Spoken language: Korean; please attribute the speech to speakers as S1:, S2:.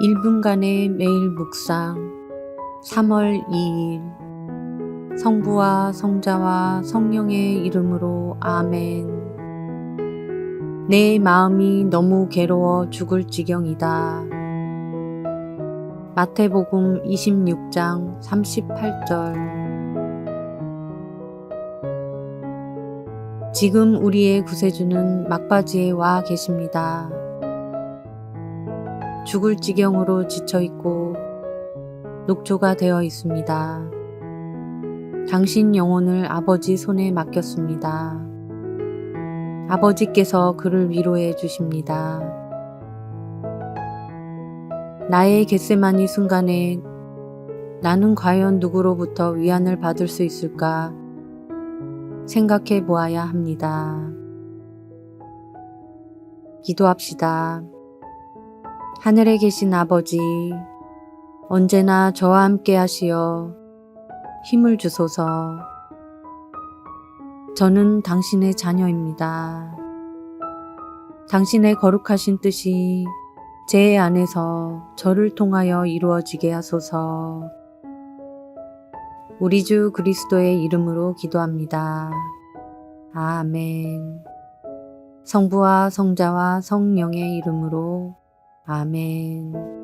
S1: 1분간의 매일 묵상 3월 2일 성부와 성자와 성령의 이름으로 아멘 내 마음이 너무 괴로워 죽을 지경이다. 마태복음 26장 38절 지금 우리의 구세주는 막바지에 와 계십니다. 죽을 지경으로 지쳐 있고 녹초가 되어 있습니다. 당신 영혼을 아버지 손에 맡겼습니다. 아버지께서 그를 위로해 주십니다. 나의 겟세마니 순간에 나는 과연 누구로부터 위안을 받을 수 있을까 생각해 보아야 합니다. 기도합시다. 하늘에 계신 아버지, 언제나 저와 함께 하시어 힘을 주소서. 저는 당신의 자녀입니다. 당신의 거룩하신 뜻이 제 안에서 저를 통하여 이루어지게 하소서. 우리 주 그리스도의 이름으로 기도합니다. 아멘. 성부와 성자와 성령의 이름으로 아멘.